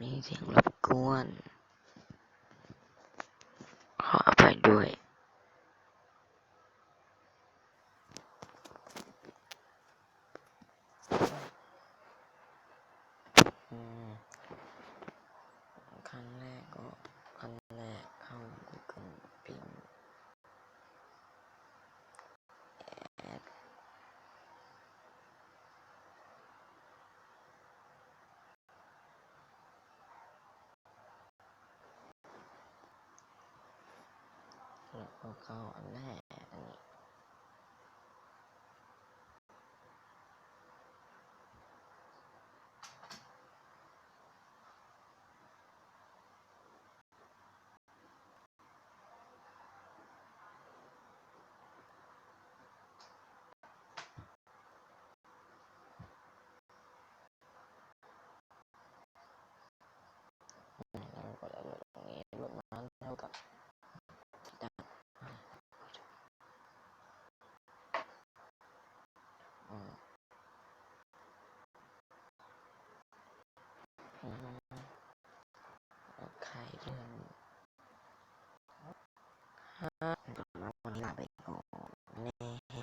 มีเสียงรบกวน ขออภัยด้วยครั้งแรกก็ขั้นแรกเข้า Google พิมพ์แอด แล้วก็เข้าอันแรกอันนี้ อืมแล้วก็กดอัปโหลดตรงนี้รวดนั้นเท่ากับดับ อืมอืม